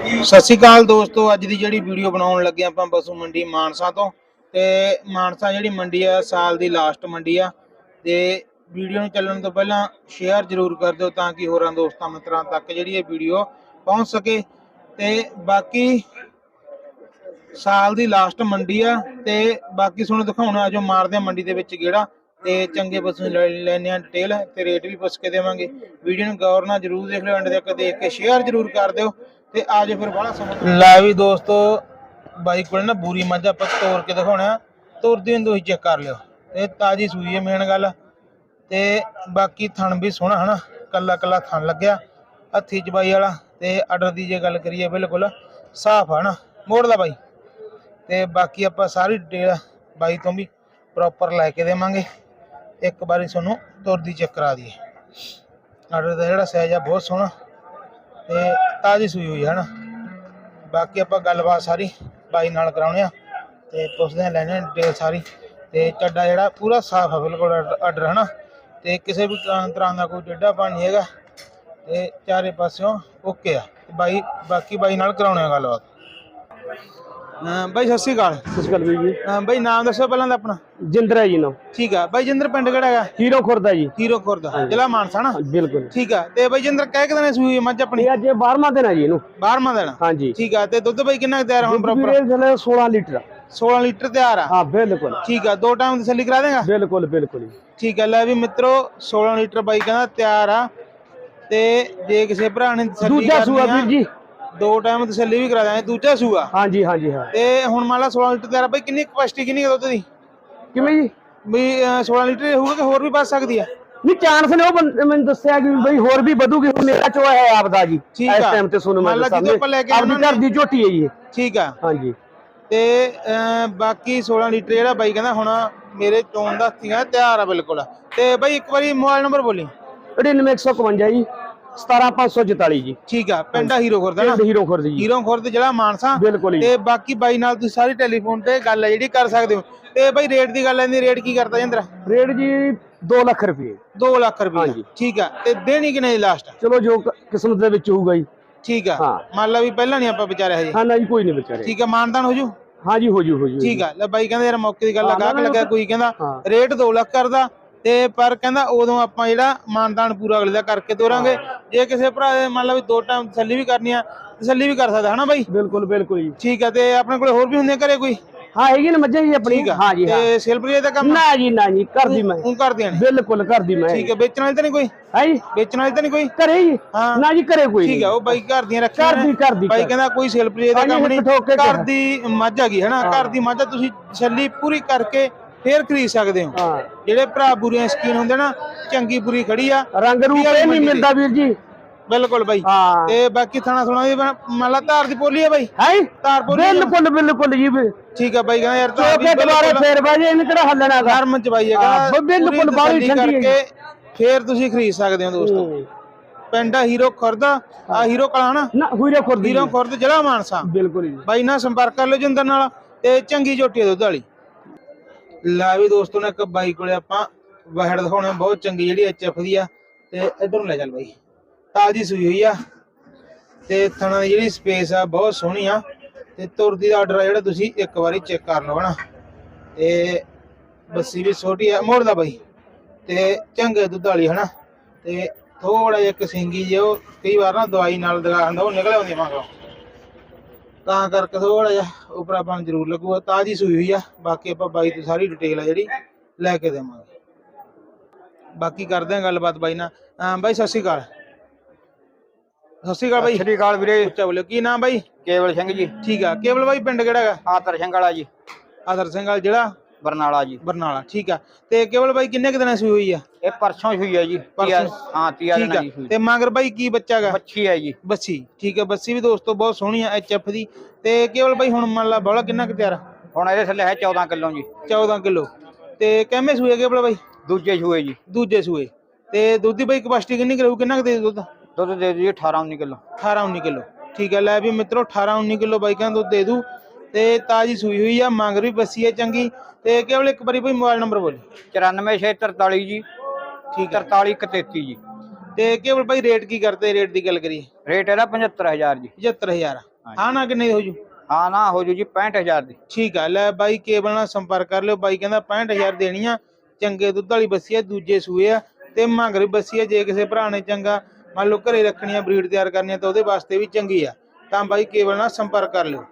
ਸਤਿ ਸ਼੍ਰੀ ਅਕਾਲ ਦੋਸਤੋ, ਅੱਜ ਦੀ ਜਿਹੜੀ ਵੀਡੀਓ ਬਣਾਉਣ ਲੱਗੇ ਆਪਾਂ ਪਸ਼ੂ ਮੰਡੀ ਮਾਨਸਾ ਤੋਂ। ਤੇ ਮਾਨਸਾ ਜਿਹੜੀ ਮੰਡੀ ਆ, ਸਾਲ ਦੀ ਲਾਸਟ ਮੰਡੀ ਆ। ਤੇ ਵੀਡੀਓ ਨੂੰ ਚੱਲਣ ਤੋਂ ਪਹਿਲਾਂ ਸ਼ੇਅਰ ਜ਼ਰੂਰ ਕਰ ਦਿਓ ਤਾਂ ਕਿ ਹੋਰਾਂ ਦੋਸਤਾਂ ਮਿੱਤਰਾਂ ਤੱਕ ਜਿਹੜੀ ਇਹ ਵੀਡੀਓ ਪਹੁੰਚ ਸਕੇ। ਤੇ ਬਾਕੀ ਸਾਲ ਦੀ ਲਾਸਟ ਮੰਡੀ ਆ, ਤੇ ਬਾਕੀ ਤੁਹਾਨੂੰ ਦਿਖਾਉਣਾ ਜੋ ਮਾਰਦੇ ਆ ਮੰਡੀ ਦੇ ਵਿੱਚ ਗੇੜਾ। ਤੇ ਚੰਗੇ ਪਸ਼ੂ ਲੈ ਲੈਣੇ ਆ ਡਿਟੇਲ ਤੇ ਰੇਟ ਵੀ ਪੁੱਛ ਕੇ ਦੇਵਾਂਗੇ। ਵੀਡੀਓ ਨੂੰ ਗੌਰ ਨਾਲ ਜਰੂਰ ਦੇਖ ਲਿਓ ਐਂਡ ਤੱਕ ਦੇਖ ਕੇ ਸ਼ੇਅਰ ਜਰੂਰ ਕਰ ਦਿਓ। ਤੇ ਆਜੋ ਫਿਰ ਬੜਾ ਸਮਾਂ। ਲੈ ਵੀ ਦੋਸਤੋ, ਬਾਈ ਕੋਲ ਨਾ ਬੂਰੀ ਮੱਝ ਆਪਾਂ ਤੋੜ ਕੇ ਦਿਖਾਉਣਾ ਤੁਰਦੀ ਨੂੰ ਤੁਸੀਂ ਚੈੱਕ ਕਰ ਲਿਓ। ਤੇ ਤਾਜੀ ਸੂਈ ਹੈ ਮੇਨ ਗੱਲ। ਤੇ ਬਾਕੀ ਥਣ ਵੀ ਸੋਹਣਾ, ਹਨਾ? ਕੱਲਾ ਕੱਲਾ ਥਣ ਲੱਗਿਆ, ਹੱਥੀ ਚਬਾਈ ਵਾਲਾ। ਤੇ ਆਰਡਰ ਦੀ ਜੇ ਗੱਲ ਕਰੀਏ, ਬਿਲਕੁਲ ਸਾਫ਼ ਆ ਨਾ ਮੋੜਦਾ ਬਾਈ। ਤੇ ਬਾਕੀ ਆਪਾਂ ਸਾਰੀ ਡਿਟੇਲ ਬਾਈ ਤੋਂ ਵੀ ਪ੍ਰੋਪਰ ਲੈ ਕੇ ਦੇਵਾਂਗੇ। ਇੱਕ ਵਾਰੀ ਤੁਹਾਨੂੰ ਤੁਰਦੀ ਚੈੱਕ ਕਰਾ ਦਈਏ। ਆਰਡਰ ਦਾ ਜਿਹੜਾ ਸਾਈਜ਼ ਆ, ਬਹੁਤ ਸੋਹਣਾ। ਤੇ ਤਾਜੀ ਸੂਈ ਹੋਈ ਹੈ ਨਾ। ਬਾਕੀ ਆਪਾਂ ਗੱਲਬਾਤ ਸਾਰੀ ਬਾਈ ਨਾਲ ਕਰਾਉਣੇ ਆ ਤੇ ਪੁੱਛਦੇ ਆ ਲੈਣੇ ਡਿਟੇਲ ਸਾਰੀ। ਤੇ ਚੱਡਾ ਜਿਹੜਾ ਪੂਰਾ ਸਾਫ਼ ਆ, ਬਿਲਕੁਲ ਆਰਡਰ ਹੈ ਨਾ ਤੇ ਕਿਸੇ ਵੀ ਤਰ੍ਹਾਂ ਦਾ ਕੋਈ ਡੇਢਾ ਪਾਣੀ ਹੈਗਾ, ਤੇ ਚਾਰੇ ਪਾਸਿਓਂ ਓਕੇ ਆ। ਬਾਈ, ਬਾਕੀ ਬਾਈ ਨਾਲ ਕਰਾਉਣੇ ਆ ਗੱਲਬਾਤ। ਹਾਂ ਬਾਈ ਸਤਿ ਸ਼੍ਰੀ ਅਕਾਲ। ਸਤਿ ਸ਼੍ਰੀ ਅਕਾਲ ਵੀਰ ਜੀ। ਹਾਂ ਬਾਈ ਨਾਮ ਦੱਸੋ ਪਹਿਲਾਂ ਦਾ ਆਪਣਾ। ਜਿੰਦਰ ਹੈ ਜੀ ਨਾ ਠੀਕ ਆ ਬਾਈ ਜਿੰਦਰ ਪਿੰਡ ਕਿਹੜਾ ਹੈਗਾ? ਹੀਰੋ ਖੁਰਦਾ ਜੀ। ਹੀਰੋ ਖੁਰਦ ਜ਼ਿਲ੍ਹਾ ਮਾਨਸਾ ਨਾ? ਬਿਲਕੁਲ। ਠੀਕ ਆ ਤੇ ਬਾਈ ਜਿੰਦਰ ਕਹਿ ਕੇ ਦਿਨੇ ਸੂਈ ਮੱਝ ਆਪਣੀ? ਇਹ ਅੱਜ 12ਵਾਂ ਦਿਨ ਹੈ ਜੀ ਇਹਨੂੰ। 12ਵਾਂ ਦੇਣਾ ਹਾਂਜੀ ਠੀਕ ਆ ਤੇ ਦੁੱਧ ਬਾਈ ਕਿੰਨਾ ਤਿਆਰ ਆ ਹੁਣ ਪ੍ਰੋਪਰ ਥਲੇ 16 ਲੀਟਰ। 16 ਲੀਟਰ ਤਿਆਰ ਆ? ਹਾਂ ਬਿਲਕੁਲ। ਠੀਕ ਆ ਦੋ ਟਾਈਮ ਤਸੱਲੀ ਕਰਾ ਦੇਗਾ? ਬਿਲਕੁਲ ਬਿਲਕੁਲ। ਠੀਕ ਆ ਲੈ ਵੀ ਮਿੱਤਰੋ 16 ਲੀਟਰ ਬਾਈ ਕਹਿੰਦਾ ਤਿਆਰ ਆ। ਤੇ ਜੇ ਕਿਸੇ ਭਰਾ ਨੇ ਤਸੱਲੀ ਦੂਜਾ ਸੂਆ ਆ, ਵੀਰ ਜੀ। ਦੋ ਟਾਈਮ ਤਸੱਲੀ ਵੀ ਕਰਾ ਦਾਂਗੇ ਦੂਜਾ ਸੂਆ ਹਾਂਜੀ ਹਾਂਜੀ ਹਾਂ। ਤੇ ਹੁਣ ਮੰਨ ਲਾ 16 ਲੀਟਰ ਤਿਆਰ ਬਾਈ ਕਿੰਨੀ ਕਪੈਸਿਟੀ ਕਿੰਨੀ ਕੁ ਦੁੱਧ ਦੀ? ਕਿਵੇਂ ਜੀ? ਵੀ ਅਹ, 16 ਲੀਟਰ ਹੋਊਗਾ ਕਿ ਹੋਰ ਵੀ ਵੱਧ ਸਕਦੀ ਆ? ਨਹੀਂ ਚਾਂਸ ਨੇ ਉਹ ਮੈਨੂੰ ਦੱਸਿਆ ਕਿ ਬਈ ਹੋਰ ਵੀ ਵਧੂਗੀ ਹੁਣ ਮੇਰਾ ਚੋਆ ਹੈ ਆਪਦਾ ਜੀ। ਠੀਕ ਇਸ। ਟਾਈਮ ਤੇ ਸੁਣ ਮੈਂ ਕੇ ਆਪਦੀ ਘਰ ਦੀ ਝੋਟੀ ਹੈ ਜੀ। ਠੀਕ ਆ। ਹਾਂਜੀ। ਤੇ ਬਾਕੀ 16 ਲੀਟਰ ਜਿਹੜਾ ਬਾਈ ਕਹਿੰਦਾ ਹੁਣ ਮੇਰੇ ਚੋਣ ਦਾ ਹੱਥੀਆਂ ਤਿਆਰ ਆ ਬਿਲਕੁਲ। ਤੇ ਬਾਈ ਇੱਕ ਵਾਰੀ ਮੋਬਾਈਲ ਨੰਬਰ ਬੋਲੀ। 99151 ਜੀ। 17544 ਜੀ। ਠੀਕ ਆ ਪਿੰਡਾ ਹੀਰੋ ਖੁਰਦਾ ਨਾ? ਹੀਰੋ ਖੁਰਦ ਜੀ। ਹੀਰੋ ਖੁਰਦ ਜਿਹੜਾ ਮਾਨਸਾ। ਬਿਲਕੁਲ ਜੀ। ਤੇ ਬਾਕੀ ਬਾਈ ਨਾਲ ਤੁਸੀਂ ਸਾਰੀ ਟੈਲੀਫੋਨ ਤੇ ਗੱਲ ਹੈ ਜਿਹੜੀ ਕਰ ਸਕਦੇ ਹੋ। ਤੇ ਬਾਈ ਰੇਟ ਦੀ ਗੱਲ ਆਂਦੀ ਰੇਟ ਕੀ ਕਰਦਾ ਜਿੰਦਰ ਰੇਟ ਜੀ 2 ਲੱਖ ਰੁਪਏ। 2 ਲੱਖ ਰੁਪਏ। ਹਾਂਜੀ। ਠੀਕ ਆ ਤੇ ਦੇਣੀ ਕਿਨੇ ਲਾਸਟ ਚਲੋ ਜੋ ਕ- ਕਿਸਮਤ ਦੇ ਵਿੱਚ ਹੋਊਗਾ ਜੀ। ਠੀਕ ਆ। ਹਾਂ। ਮੰਨ ਲਾ ਵੀ ਪਹਿਲਾਂ ਨਹੀਂ ਆਪਾਂ ਵਿਚਾਰੇ ਹਜੇ। ਹਾਂ ਨਾ ਜੀ ਕੋਈ ਨਹੀਂ ਵਿਚਾਰੇ ਠੀਕ ਆ ਮਾਨਦਾਨ ਹੋ ਜੂ? ਹਾਂਜੀ ਹੋ ਜੂ ਹੋ ਜੂ ਠੀਕ ਆ ਲੈ ਬਾਈ ਕਹਿੰਦਾ ਯਾਰ ਮੌਕੇ ਦੀ ਗੱਲ ਹਾਂ, ਲਗਾ ਨਾ, ਲੱਗਿਆ ਕੋਈ ਕਹਿੰਦਾ ਹਾਂ। ਰੇਟ 2 ਲੱਖ ਕਰਦਾ ਤੇ ਪਰ ਕਹਿੰਦਾ ਉਦੋਂ ਆਪਾਂ ਜਿਹੜਾ ਮਾਨਦਾਨ ਪੂਰਾ ਅਗਲੇ ਦਾ ਕਰਕੇ ਤੋਰਾਂਗੇ। ਜੇ ਕਿਸੇ ਭਰਾ ਦੇ ਮੰਨ ਲਾ ਵੀ ਦੋ ਟਾਈਮ ਤਸੱਲੀ ਵੀ ਕਰਨੀ ਆ ਤਸੱਲੀ ਵੀ ਕਰ ਸਕਦਾ ਹਨਾ ਬਾਈ? ਬਿਲਕੁਲ ਬਿਲਕੁਲ ਜੀ। ਠੀਕ ਆ ਤੇ ਆਪਣੇ ਕੋਲੇ ਹੋਰ ਵੀ ਹੁੰਦੇ ਘਰੇ ਕੋਈ? ਹਾਂ ਹੈਗੀ ਨਾ ਮੱਝਾਂ ਜੀ ਆਪਣੀ। ਹਾਂ ਜੀ ਹਾਂ। ਤੇ ਸਿਲਪਰੀ ਦਾ ਕੰਮ ਨਾ ਜੀ ਨਾ ਜੀ ਕਰਦੀ ਮੈਂ। ਉਹ ਕਰਦੀਆਂ ਨੇ? ਬਿਲਕੁਲ ਕਰਦੀ ਮੈਂ। ਠੀਕ ਹੈ ਵੇਚਣ ਵਾਲੀ ਤਾਂ ਨਹੀਂ ਕੋਈ? ਹੈ ਜੀ। ਵੇਚਣ ਵਾਲੀ ਤਾਂ ਨਹੀਂ ਕੋਈ? ਘਰੇ ਜੀ। ਹਾਂ। ਨਾ ਜੀ ਘਰੇ ਕੋਈ ਠੀਕ ਹੈ ਉਹ ਬਾਈ ਘਰ ਦੀਆਂ ਰੱਖੀਆਂ ਘਰ ਦੀ- ਘਰ ਦੀ, ਬਾਈ। ਕਹਿੰਦਾ ਕੋਈ ਸਿਲਪਰੀ ਦਾ ਕੰਮ ਨਹੀਂ। ਹਿੱਕ ਠੋਕ ਕੇ ਘਰ ਕਿਹਾ। ਦੀ ਮੱਝ ਹੈਗੀ ਹੈਨਾ? ਘਰ ਦੀ ਮੱਝ ਤੁਸੀਂ ਛੱਲੀ ਪੂਰੀ ਕਰਕੇ ਫੇਰ ਖਰੀਦ ਸਕਦੇ ਹੋ। ਹਾਂ। ਜਿਹੜੇ ਭਰਾ ਬੁਰੀਆਂ ਸਕੀਨ ਹੁੰਦੇ ਨਾ ਚੰਗੀ ਬੁਰੀ ਖੜੀ ਆ ਰੰਗ ਰੂਪ ਇਹ ਨਹੀਂ ਮਿਲਦਾ ਵੀਰ ਜੀ। ਬਿਲਕੁਲ ਬਾਈ। ਤੇ ਬਾਕੀ ਥਾਣਾ ਸੁਣਾ ਦੀ ਮੰਨ ਲਾ ਧਾਰ ਦੀ ਪੋਲੀ ਆ ਬਾਈ। ਹੈ? ਧਾਰ ਪੋਲੀ? ਬਿਲਕੁਲ ਬਿਲਕੁਲ ਜੀ ਵੀ ਠੀਕ ਆ ਬਾਈ ਕਹਿੰਦਾ ਯਾਰ ਦੀ ਚੋਕੇ ਦੁਬਾਰੇ ਫੇਰ ਬਾਜੀ ਇਹਨੇ ਕਿਹੜਾ ਹੱਲਣਾ ਗਾ ਨਰਮ ਚਬਾਈ ਹੈ ਹਾਂ, ਕਹਿੰਦਾ ਬਿਲਕੁਲ ਬਾਹਲੀ ਠੰਡੀ ਹੈ। ਫੇਰ ਤੁਸੀਂ ਖਰੀਦ ਸਕਦੇ ਹੋ ਦੋਸਤੋ। ਪਿੰਡ ਆ ਹੀਰੋ ਖੁਰਦਾ ਆ ਹੀਰੋ ਕਲਾ ਨਾ। ਨਾ ਹੁਈਰੇ ਖੁਰਦੀ ਹੀਰੋ ਖੁਰਦ ਜ਼ਿਲ੍ਹਾ ਮਾਨਸਾ। ਬਿਲਕੁਲ ਜੀ। ਬਾਈ ਨਾਲ ਸੰਪਰਕ ਕਰ ਲਿਓ ਜਿੰਦਰ ਨਾਲ ਤੇ ਚੰਗੀ ਝੋਟੀ ਦੁੱਧ ਵਾਲੀ। ਲਾ ਵੀ ਦੋਸਤੋ ਨੇ ਇੱਕ ਬਾਈ ਕੋਲੇ ਆਪਾਂ ਵਹਿੜ ਦਿਖਾਉਣੇ ਬਹੁਤ ਚੰਗੀ ਜਿਹੜੀ ਐਚਐਫ ਦੀ ਆ, ਤੇ ਇਧਰ ਨੂੰ ਲੈ ਚੱਲ ਬਾਈ। ਤਾਜੀ ਸੂਈ ਹੋਈ ਆ, ਤੇ ਥਣਾ ਦੀ ਜਿਹੜੀ ਸਪੇਸ ਆ, ਬਹੁਤ ਸੋਹਣੀ ਆ, ਤੇ ਤੁਰਦੀ ਦਾ ਆਰਡਰ ਆ ਜਿਹੜਾ ਤੁਸੀਂ ਇੱਕ ਵਾਰੀ ਚੈੱਕ ਕਰ ਲਓ ਹਨਾ। ਤੇ ਬੱਸੀ ਵੀ ਛੋਟੀ ਆ ਮੋੜਦਾ ਬਾਈ, ਤੇ ਚੰਗੇ ਦੁੱਧ ਵਾਲੀ ਹਨਾ। ਤੇ ਥੋੜਾ ਜਿਹਾ ਇੱਕ ਸਿੰਗੀ ਜਿਹਾ ਉਹ ਕਈ ਵਾਰ ਨਾ ਦਵਾਈ ਨਾਲ ਦਗਾ ਹੁੰਦਾ ਉਹ ਨਿਕਲ ਆਉਂਦੀ ਮਗਰੋਂ। ਤਾਂ ਕਰਕੇ ਥੋੜਾ ਜਿਹਾ ਉੱਪਰ ਆਪਾਂ ਨੂੰ ਜ਼ਰੂਰ ਲੱਗੂਗਾ ਤਾਜੀ ਸੂਈ ਹੋਈ ਆ ਬਾਕੀ ਆਪਾਂ ਬਾਈ ਤੋਂ ਸਾਰੀ ਡਿਟੇਲ ਆ ਜਿਹੜੀ ਲੈ ਕੇ ਦੇਵਾਂਗੇ। ਬਾਕੀ ਕਰਦੇ ਆ ਗੱਲਬਾਤ ਬਾਈ ਨਾਲ। ਬਾਈ ਸਤਿ ਸ਼੍ਰੀ ਅਕਾਲ। ਸਤਿ ਸ਼੍ਰੀ ਅਕਾਲ ਬਾਈ। ਸ੍ਰੀ ਅਕਾਲ ਵੀਰੇ। ਉੱਚਾ ਬੋਲਿਓ ਕੀ ਨਾਮ ਬਾਈ? ਕੇਵਲ ਸਿੰਘ ਜੀ। ਠੀਕ ਆ ਕੇਵਲ ਬਾਈ ਪਿੰਡ ਕਿਹੜਾ ਹੈਗਾ? ਆਤਰ ਸਿੰਘ ਵਾਲਾ ਜੀ। ਆਦਰ ਸਿੰਘ ਵਾਲਾ ਜਿਹੜਾ ਬਰਨਾਲਾ ਜੀ। ਬਰਨਾਲਾ ਠੀਕ ਆ। ਤੇ ਕੇਵਲ ਬਾਈ ਕਿੰਨੇ ਕੁ ਦਿਨਾਂ ਸੂਈ ਹੋਈ ਆ? ਇਹ ਪਰਸੋਂ ਹੋਈ ਹੈ ਜੀ ਪਰਸੋਂ? ਤੀਆ- ਹਾਂ ਤੀਆ ਠੀਕ ਦਿਨਾਂ ਆ। ਦੀ ਸੂਈ। ਤੇ ਮਗਰ ਬਾਈ ਕੀ ਬੱਚਾ ਹੈਗਾ ਬੱਚੀ ਹੈ ਜੀ। ਬੱਸੀ ਠੀਕ ਆ। ਬੱਸੀ ਵੀ ਦੋਸਤੋ ਬਹੁਤ ਸੋਹਣੀ ਆ ਐਚਐਫ ਦੀ। ਤੇ ਕੇਵਲ ਬਾਈ ਹੁਣ ਮੰਨ ਲਾ ਬੋਲਾ ਕਿੰਨਾ ਕੁ ਤਿਆਰ ਆ? ਹੁਣ ਇਹਦੇ ਥੱਲੇ ਹੈ 14 ਕਿਲੋ ਜੀ। 14 ਕਿਲੋ। ਤੇ ਕਿੰਨੇ ਸੂਏ ਕੇਵਲ ਬਾਈ? ਦੂਜੇ ਸੂਏ ਜੀ। ਦੂਜੇ ਸੂਏ। ਤੇ ਦੁੱਧ ਦੀ ਬਾਈ ਕਪੈਸਿਟੀ ਕਿੰਨੀ ਕਰੂ ਕਿੰਨਾ ਕੁ ਦੇ ਦੁੱਧ? ਦੁੱਧ ਦੇ ਦਿਓ 18 19 ਕਿਲੋ। 18 19 ਕਿਲੋ। ਠੀਕ ਹੈ ਲੈ ਵੀ ਮਿੱਤਰੋ 18 19 ਕਿਲੋ ਬਾਈਕਾਂ ਦੁੱਧ ਦੇ ਦੂ ਤੇ ਤਾਜੀ ਸੂਈ ਹੋਈ ਆ ਮੰਗਰ ਵੀ ਬੱਸੀ ਹੈ ਚੰਗੀ। ਤੇ ਕੇਵਲ ਇੱਕ ਵਾਰੀ ਬਈ ਮੋਬਾਈਲ ਨੰਬਰ ਬੋਲੀ। 94643 ਜੀ। ਠੀਕ ਹੈ 43133 ਜੀ। ਤੇ ਕੇਵਲ ਬਾਈ ਰੇਟ ਕੀ ਕਰਦੇ ਰੇਟ ਦੀ ਗੱਲ ਕਰੀਏ? ਰੇਟ ਇਹਦਾ 75000 ਜੀ। 75000 ਹਾਂ ਨਾ ਕਿੰਨੇ ਹੋ ਜੂ? ਹਾਂ ਨਾ ਹੋ ਜੂ ਜੀ 65000 ਦੀ। ਠੀਕ ਆ ਲੈ ਬਾਈ ਕੇਬਲ ਨਾਲ ਸੰਪਰਕ ਕਰ ਲਿਓ। ਬਾਈ ਕਹਿੰਦਾ 65000 ਦੇਣੀ ਆ। ਚੰਗੇ ਦੁੱਧ ਵਾਲੀ ਬੱਸੀ ਆ ਦੂਜੇ ਸੂਏ ਆ। ਤੇ ਮੰਗਰੀ ਬੱਸੀ ਆ ਜੇ ਕਿਸੇ ਭਰਾ ਨੇ ਚੰਗਾ ਮੰਨ ਲਓ ਘਰੇ ਰੱਖਣੀ ਆ ਬਰੀਡ ਤਿਆਰ ਕਰਨੀ ਆ ਤਾਂ ਉਹਦੇ ਵਾਸਤੇ ਵੀ ਚੰਗੀ ਆ। ਤਾਂ ਬਾਈ ਕੇਬਲ ਨਾਲ ਸੰਪਰਕ ਕਰ ਲਿਓ।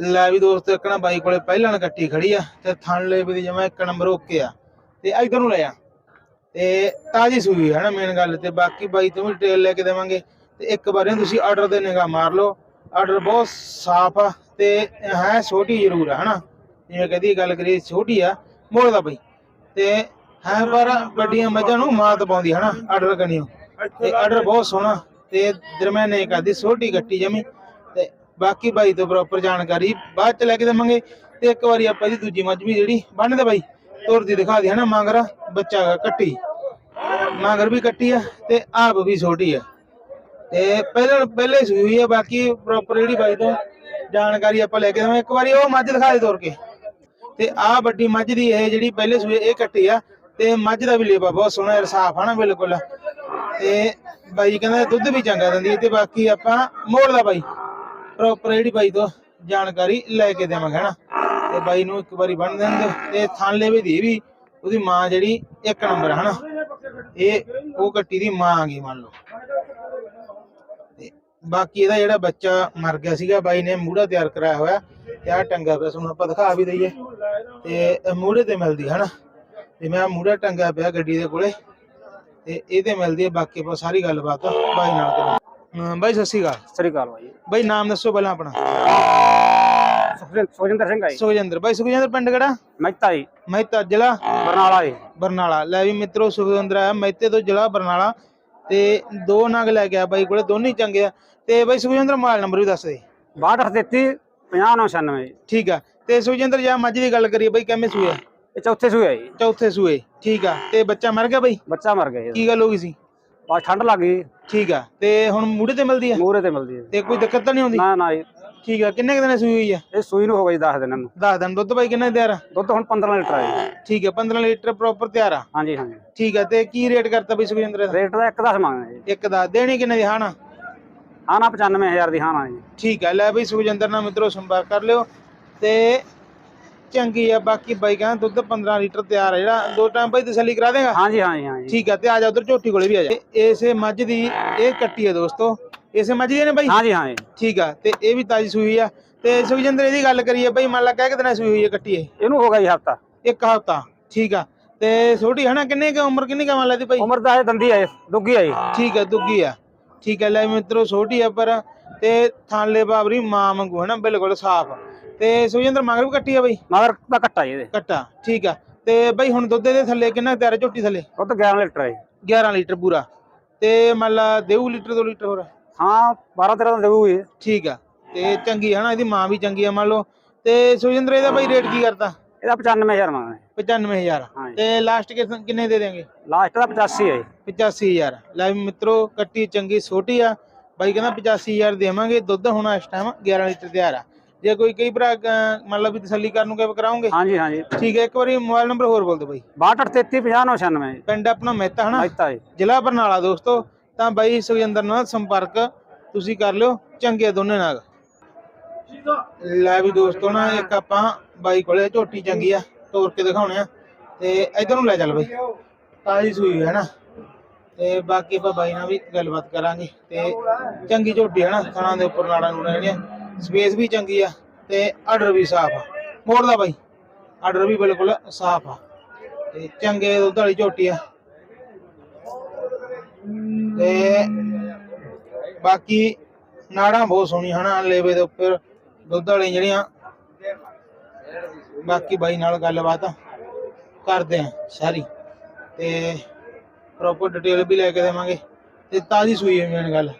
ਲੈ ਵੀ ਦੋਸਤੋ, ਇੱਕ ਨਾ ਬਾਈ ਕੋਲੇ ਪਹਿਲਾਂ ਨਾਲ ਕੱਟੀ ਖੜੀ ਆ ਤੇ ਥਣ ਲੈ ਵੀ ਜਮਾ ਇੱਕ ਨੰਬਰ ਓਕੇ ਆ। ਤੇ ਇਧਰ ਨੂੰ ਲੈ ਆ। ਤੇ ਤਾਜੀ ਸੂਈ ਹੈ ਨਾ ਮੇਨ ਗੱਲ ਤੇ। ਬਾਕੀ ਬਾਈ ਤੋਂ ਵੀ ਡਿਟੇਲ ਲੈ ਕੇ ਦੇਵਾਂਗੇ। ਤੇ ਇੱਕ ਵਾਰੀ ਤੁਸੀਂ ਆਰਡਰ ਦੇ ਨਿਗਾਹ ਮਾਰ ਲਓ। ਆਰਡਰ ਬਹੁਤ ਸਾਫ਼ ਆ ਤੇ ਹੈ ਛੋਟੀ ਜ਼ਰੂਰ ਆ, ਹਨਾ? ਜਿਵੇਂ ਕਹਦੀ ਗੱਲ ਕਰੀ ਛੋਟੀ ਆ, ਮੋੜ ਦਾ ਬਈ। ਤੇ ਹੈ ਪਰ ਵੱਡੀਆਂ ਮੱਝਾਂ ਨੂੰ ਮਾਤ ਪਾਉਂਦੀ ਹਨਾ? ਆਰਡਰ ਕਨੀਓ ਤੇ ਆਰਡਰ ਬਹੁਤ ਸੋਹਣਾ। ਤੇ ਦਰਮਿਆਨੇ ਕਰਦੀ, ਛੋਟੀ ਗੱਟੀ ਜਮੀ। ਬਾਕੀ ਬਾਈ ਤੋਂ ਪ੍ਰੋਪਰ ਜਾਣਕਾਰੀ ਬਾਅਦ ਚ ਲੈ ਕੇ ਦੇਵਾਂਗੇ ਤੇ ਇੱਕ ਵਾਰੀ ਆਪਾਂ ਦੀ ਦੂਜੀ ਮੱਝ ਵੀ ਜਿਹੜੀ ਬੰਨਦੇ ਬਾਈ ਤੁਰਦੀ ਦਿਖਾ ਦੀ ਹਨਾ, ਮੰਗਰਾ, ਬੱਚਾ ਗਾ ਕੱਟੀ। ਮਗਰ ਵੀ ਕੱਟੀ ਆ ਤੇ ਆਪ ਵੀ ਛੋਟੀ ਆ। ਤੇ ਪਹਿਲਾਂ ਪਹਿਲੇ ਸੂਈ ਹੋਈ ਆ, ਬਾਕੀ ਪ੍ਰੋਪਰ ਜਿਹੜੀ ਬਾਈ ਤੋਂ ਜਾਣਕਾਰੀ ਆਪਾਂ ਲੈ ਕੇ ਦੇਵਾਂਗੇ। ਇੱਕ ਵਾਰੀ ਉਹ ਮੱਝ ਦਿਖਾ ਦੇ ਤੁਰ ਕੇ। ਤੇ ਆਹ ਵੱਡੀ ਮੱਝ ਦੀ ਇਹ ਜਿਹੜੀ ਪਹਿਲੇ ਸੂਏ, ਇਹ ਕੱਟੀ ਆ ਤੇ ਮੱਝ ਦਾ ਵੀ ਲੇਵਾ ਬਹੁਤ ਸੋਹਣਾ ਹੈ ਸਾਫ਼ ਆ ਨਾ ਬਿਲਕੁਲ। ਤੇ ਬਾਈ ਕਹਿੰਦਾ ਦੁੱਧ ਵੀ ਚੰਗਾ ਦਿੰਦੀ ਤੇ ਬਾਕੀ ਆਪਾਂ ਮੋੜ ਦਾ ਬਾਈ। ਪ੍ਰੋਪਰ ਜਿਹੜੀ ਬਾਈ ਤੋਂ ਜਾਣਕਾਰੀ ਲੈ ਕੇ ਦੇਵਾਂਗੇ, ਹਨਾ? ਤੇ ਬਾਈ ਨੂੰ ਇੱਕ ਵਾਰੀ ਬੰਨ ਦਿੰਦੇ ਤੇ ਥਣ ਲੈਵੇ ਦੀ ਵੀ ਉਹਦੀ ਮਾਂ ਜਿਹੜੀ ਇੱਕ ਨੰਬਰ ਹਨਾ? ਇਹ ਉਹ ਕੱਟੀ ਦੀ ਮਾਂ ਆ ਗਈ, ਮੰਨ ਲਓ। ਤੇ ਬਾਕੀ ਇਹਦਾ ਜਿਹੜਾ ਬੱਚਾ ਮਰ ਗਿਆ ਸੀਗਾ, ਬਾਈ ਨੇ ਮੂੜਾ ਤਿਆਰ ਕਰਾਇਆ ਹੋਇਆ ਤੇ ਆ ਟੰਗਾ ਪਿਆ ਤੁਹਾਨੂੰ ਆਪਾਂ ਦਿਖਾ ਵੀ ਦਈਏ। ਤੇ ਇਹ ਮੂੜੇ ਤੇ ਮਿਲਦੀ ਹੈ ਨਾ ਜਿਵੇਂ ਆ ਮੂੜਾ ਟੰਗਾ ਪਿਆ ਗੱਡੀ ਦੇ ਕੋਲੇ ਤੇ ਇਹ ਤੇ ਮਿਲਦੀ ਹੈ ਬਾਕੀ ਆਪਾਂ ਸਾਰੀ ਗੱਲਬਾਤ ਬਾਈ ਨਾਲ ਕਰਾਂਗੇ। ਬਾਈ ਸਤਿ ਸ਼੍ਰੀ ਅਕਾਲ। ਸ੍ਰੀ ਅਕਾਲ ਭਾਈ ਬਾਈ ਨਾਮ ਦੱਸੋ ਪਹਿਲਾਂ ਆਪਣਾ। ਸੁਖਜਿੰਦਰ ਸਿੰਘ ਆਈ ਸੁਖਜਿੰਦਰ। ਬਾਈ ਸੁਖਜਿੰਦਰ ਪਿੰਡ ਕਿਹੜਾ? ਮਹਿਤਾ ਜੀ। ਮਹਿਤਾ ਜ਼ਿਲ੍ਹਾ? ਬਰਨਾਲਾ ਜੀ। ਬਰਨਾਲਾ। ਲੈ ਵੀ ਮਿੱਤਰੋ ਸੁਖਜਿੰਦਰ ਆ ਮਹਿਤੇ ਤੋਂ ਜ਼ਿਲ੍ਹਾ ਬਰਨਾਲਾ। ਤੇ ਦੋ ਨਗ ਲੈ ਗਿਆ ਬਾਈ ਕੋਲੇ ਦੋਨੇ ਹੀ ਚੰਗੇ ਆ। ਤੇ ਬਾਈ ਸੁਖਜਿੰਦਰ ਮੋਬਾਈਲ ਨੰਬਰ ਵੀ ਦੱਸ ਦੇ। 6233 5996 ਜੀ। ਠੀਕ ਆ। ਤੇ ਸੁਖਜਿੰਦਰ ਜਾਂ ਮੱਝ ਦੀ ਗੱਲ ਕਰੀਏ ਬਾਈ ਕਿਵੇਂ ਸੂਏ ਆ? ਇਹ ਚੌਥੇ ਸੂਏ ਆ ਜੀ। ਚੌਥੇ ਸੂਏ। ਠੀਕ ਆ। ਤੇ ਬੱਚਾ ਮਰ ਗਿਆ ਬਾਈ? ਬੱਚਾ ਮਰ ਗਿਆ ਕੀ ਗੱਲ ਹੋ ਗਈ ਸੀ? ਬਸ ਠੰਡ ਲੱਗ ਗਈ। ਠੀਕ ਆ। ਤੇ ਹੁਣ ਮੂੜੇ ਤੇ ਮਿਲਦੀ ਆ? ਮੂਹਰੇ ਤੇ ਮਿਲਦੀ ਹੈ ਤੇ ਕੋਈ ਦਿੱਕਤ ਤਾਂ ਨਹੀਂ ਆਉਂਦੀ? ਨਾ ਨਾ ਜੀ। ਠੀਕ ਆ। ਕਿੰਨੇ ਕੁ ਦਿਨ ਸੂਈ ਹੋਈ ਆ? ਇਹ ਸੂਈ ਨੂੰ ਹੋ ਗਈ 10 ਦਿਨਾਂ ਨੂੰ। ਦੱਸ ਦਿਨ। ਦੁੱਧ ਬਾਈ ਕਿੰਨਾ ਤਿਆਰ ਆ? ਦੁੱਧ ਹੁਣ 15 ਲੀਟਰ ਆ ਜੀ। ਠੀਕ ਆ। 15 ਲੀਟਰ ਪ੍ਰੋਪਰ ਤਿਆਰ ਆ? ਹਾਂਜੀ ਹਾਂਜੀ। ਠੀਕ ਆ। ਤੇ ਕੀ ਰੇਟ ਕਰਤਾ ਬਾਈ ਸੁਖਜਿੰਦਰ ਦਾ ਰੇਟ ਦਾ ਇੱਕ ਦਸ ਮੰਗਦੇ ਜੀ। ਇੱਕ ਦਾ ਦੇਣੀ ਕਿੰਨੇ ਦੀ? ਹਾਂ ਨਾ ਹਾਂ ਨਾ 95000 ਦੀ ਹਾਂ ਨਾ ਜੀ। ਠੀਕ ਹੈ ਲੈ ਬਈ ਸੁਖਜਿੰਦਰ ਨਾਲ ਮਿੱਤਰੋ ਸੰਪਰਕ ਕਰ ਲਿਓ। ਤੇ ਚੰਗੀ ਆ ਬਾਕੀ ਬਾਈ ਕਹਿੰਦਾ ਦੁੱਧ 15 ਲੀਟਰ ਤਿਆਰ ਆ ਜਿਹੜਾ ਦੋ ਟਾਈਮ ਬਾਈ ਤਸੱਲੀ ਕਰਾ ਦੇਗਾ? ਹਾਂਜੀ ਹਾਂਜੀ ਹਾਂਜੀ। ਠੀਕ ਆ ਤੇ ਆ ਜਾ ਉਧਰ ਝੋਟੀ ਕੋਲੇ ਵੀ ਆ ਜਾ। ਇਸੇ ਮੱਝ ਦੀ ਇਹ ਕੱਟੀ ਆ ਦੋਸਤੋ। ਇਸੇ ਮੱਝ ਦੀ ਨੇ ਬਾਈ? ਹਾਂਜੀ ਹਾਂਜੀ। ਠੀਕ ਆ ਤੇ ਇਹ ਵੀ ਤਾਜੀ ਸੂਈ ਆ। ਤੇ ਸੁਖਜਿੰਦਰ ਇਹਦੀ ਗੱਲ ਕਰੀਏ ਬਾਈ ਮੰਨ ਲਾ ਕਹਿ ਕਿ ਦਿਨਾਂ ਸੂਈ ਹੋਈ ਹੈ ਕੱਟੀ ਇਹ? ਇਹਨੂੰ ਹੋ ਗਿਆ ਜੀ ਹਫਤਾ। ਇੱਕ ਹਫ਼ਤਾ ਠੀਕ ਆ। ਤੇ ਛੋਟੀ ਹਨਾ ਕਿੰਨੇ ਕੁ ਉਮਰ ਕਿੰਨੀ ਕੁ ਮੰਨ ਲਾਦੀ ਬਾਈ? ਉਮਰ ਦਾ ਇਹ ਦੰਦੀ ਆ ਦੁੱਗੀ ਆ ਜੀ ਠੀਕ ਹੈ ਦੁੱਗੀ ਆ। ਠੀਕ ਹੈ ਲੈ ਮਿੱਤਰੋ ਛੋਟੀ ਆ ਪਰ ਤੇ ਥਾਂਲੇ ਬਾਬਰੀ ਮਾਂ ਵਾਂਗੂ ਹੈ ਨਾ ਬਿਲਕੁਲ ਸਾਫ਼। ਤੇ ਸੁਜਿੰਦਰ ਮਗਰ ਵੀ ਕੱਟੀ ਆ ਬਈ? ਮਗਰ ਦਾ ਕੱਟਾ ਜੀ ਇਹਦੇ। ਕੱਟਾ ਠੀਕ ਆ। ਤੇ ਬਈ ਹੁਣ ਦੁੱਧ ਦੇ ਥੱਲੇ ਕਿੰਨਾ ਤਿਆਰ ਹੈ ਝੋਟੀ ਥੱਲੇ? ਦੁੱਧ 11 ਲੀਟਰ ਹੈ ਜੀ। 11 ਲੀਟਰ ਪੂਰਾ। ਤੇ ਮੰਨ ਲਾ ਦੇਊ ਲੀਟਰ 2 ਲੀਟਰ ਹੋਰ? ਹਾਂ 12 13 ਦਾ ਦੇਊਗੀ। ਠੀਕ ਆ। ਤੇ ਚੰਗੀ ਹੈ ਨਾ ਇਹਦੀ ਮਾਂ ਵੀ ਚੰਗੀ ਆ ਮੰਨ ਲਓ। ਤੇ ਸੁਜਿੰਦਰ ਇਹਦਾ ਬਈ ਰੇਟ ਕੀ ਕਰਤਾ ਇਹਦਾ 95000 ਮੰਗਦੇ 95000 ਹਾਂਜੀ। ਤੇ ਲਾਸਟ ਕਿੰਨੇ ਦੇ ਦੇਂਗੇ ਲਾਸਟ ਦਾ 85 ਹੈ ਜੀ। 85000 ਲੈ ਮਿੱਤਰੋ ਕੱਟੀ ਚੰਗੀ ਛੋਟੀ ਆ। ਬਾਈ ਕਹਿੰਦਾ 85000 ਦੇਵਾਂਗੇ। ਦੁੱਧ ਹੁਣ ਇਸ ਟਾਈਮ 11 ਲੀਟਰ ਤਿਆਰ ਆ। ਜੇ ਕੋਈ ਕਈ ਭਰਾ ਅਹ, ਮੰਨ ਲਓ ਵੀ ਤਸੱਲੀ ਕਰਨ ਨੂੰ ਕਿਵੇਂ ਕਰਾਉਂਗੇ? ਹਾਂਜੀ ਹਾਂਜੀ। ਠੀਕ ਹੈ ਇੱਕ ਵਾਰੀ ਮੋਬਾਈਲ ਨੰਬਰ ਹੋਰ ਬੋਲ ਦਿਓ ਬਾਈ। 6233 ਜੀ ਪਿੰਡ ਆਪਣਾ ਮਹਿਤਾ ਹਨਾ? ਮਹਿਤਾ ਜੀ। ਜ਼ਿਲ੍ਹਾ ਬਰਨਾਲਾ ਦੋਸਤੋ। ਤਾਂ ਬਾਈ ਸੁਖਜਿੰਦਰ ਨਾਲ ਸੰਪਰਕ ਤੁਸੀਂ ਕਰ ਲਿਓ ਚੰਗੇ ਦੋਨੇ ਨਾਲ। ਲੈ ਵੀ ਦੋਸਤੋ ਨਾ ਇੱਕ ਆਪਾਂ ਬਾਈ ਕੋਲੇ ਝੋਟੀ ਚੰਗੀ ਆ ਤੋੜ ਕੇ ਦਿਖਾਉਣੇ ਆ। ਤੇ ਇਧਰ ਨੂੰ ਲੈ ਚੱਲ ਬਾਈ। ਤਾਜੀ ਸੂਈ ਹੈ ਨਾ ਤੇ ਬਾਕੀ ਆਪਾਂ ਬਾਈ ਨਾਲ ਵੀ ਗੱਲਬਾਤ ਕਰਾਂਗੇ। ਤੇ ਚੰਗੀ ਝੋਟੀ ਹੈ ਨਾ ਥਣਾ ਦੇ ਉੱਪਰ ਨਾੜਾਂ ਨੂੰ ਰਹਿਣੀਆਂ ਸਪੇਸ ਵੀ ਚੰਗੀ ਆ ਤੇ ਆਰਡਰ ਵੀ ਸਾਫ਼ ਆ। ਮੋੜ ਦਾ ਬਾਈ। ਆਰਡਰ ਵੀ ਬਿਲਕੁਲ ਸਾਫ਼ ਆ। ਤੇ ਚੰਗੇ ਦੁੱਧ ਵਾਲੀ ਝੋਟੀ ਆ। ਤੇ ਬਾਕੀ ਨਾੜਾਂ ਬਹੁਤ ਸੋਹਣੀਆਂ ਹਨਾ, ਲੇਵੇ ਦੇ ਉੱਪਰ ਦੁੱਧ ਵਾਲੀਆਂ ਜਿਹੜੀਆਂ। ਬਾਕੀ ਬਾਈ ਨਾਲ ਗੱਲਬਾਤ ਕਰਦੇ ਆ ਸਾਰੀ। ਤੇ ਪ੍ਰੋਪਰ ਡਿਟੇਲ ਵੀ ਲੈ ਕੇ ਦੇਵਾਂਗੇ। ਤੇ ਤਾਜ਼ੀ ਸੂਈ ਹੈ ਮੇਨ ਗੱਲ।